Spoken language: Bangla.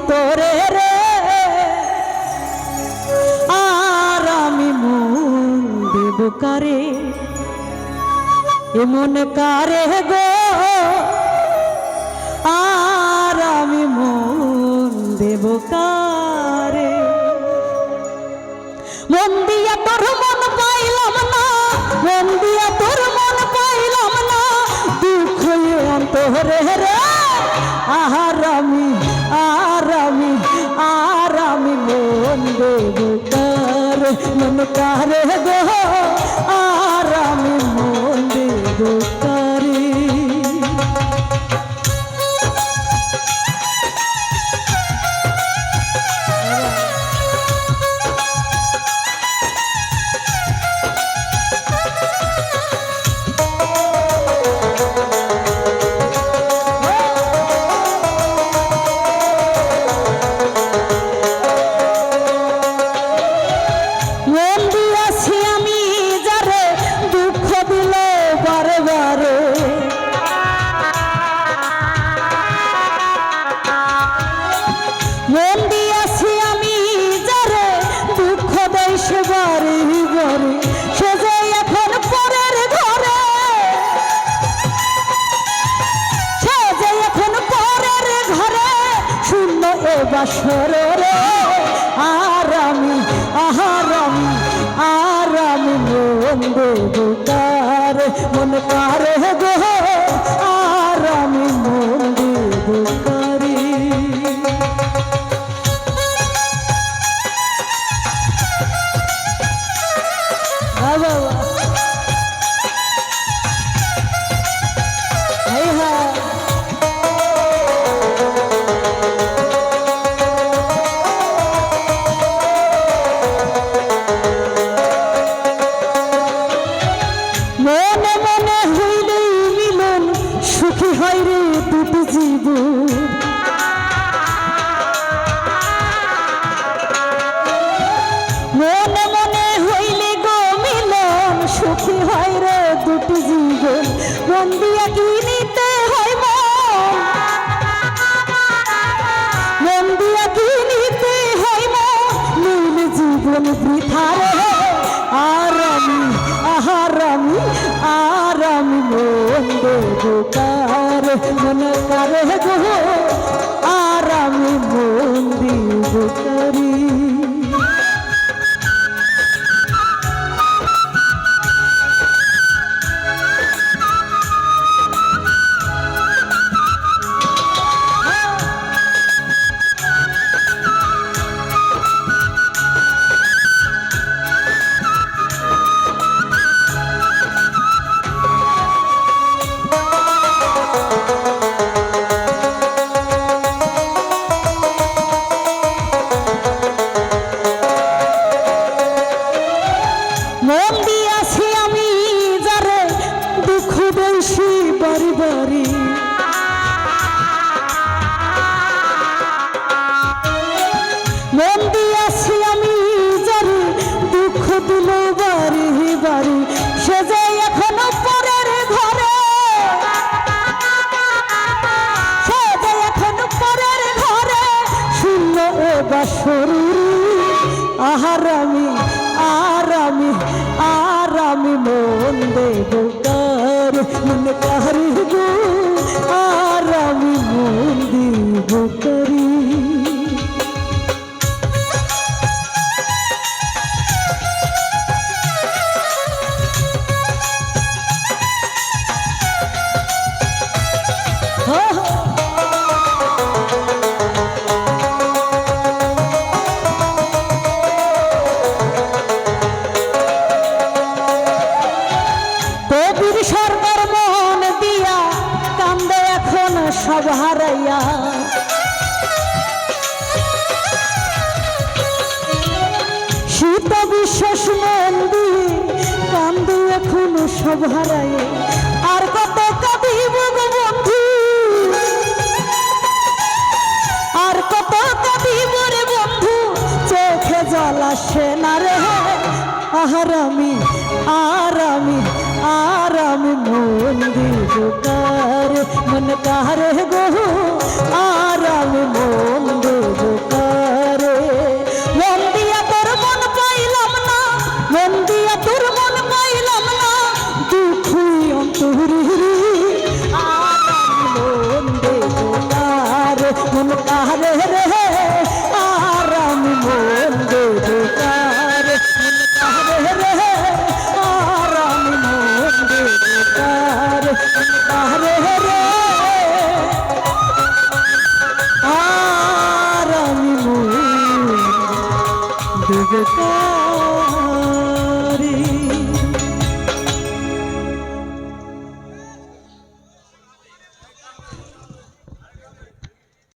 অন্তরে রে। আর আমি মন দেব কারে? এমন কারে গো? আর আমি মন দেব কারে? মন দিয়া তোর মন পাইলাম না, মন দিয়া তোর মন পাইলাম না। দুঃখ অন্তরে রে আহার আমি কার মন কারে গো আর আমি বাসর রে আর আমি আহার আমি আর আমি মন দেব কার মন কারে গো আর আমি মন দেব সুখী হয় রে দুটি জীবন মনে মনে হইলে গো মিলন, সুখী হয় রে দুটি জীবন মন দিয়া কি নিতে হয় মন? দিয়া কি নিতে হয় নীল জীবন বৃথা রে। আর আমি, আহার আমি, আর আমি মন দেব কার কারে গো মন দেব কার মন কারি গো আর আমি মন দেব সব হারাইয়া বিশ্বাস মন দিয়ে কান্দে এখন সব হারাই আর কত কাঁদিব বন্ধু? আর কত কাঁদিব রে বন্ধু? চোখে জল আসে না রে। আহার আমি আর আমি। মন গো to the dark.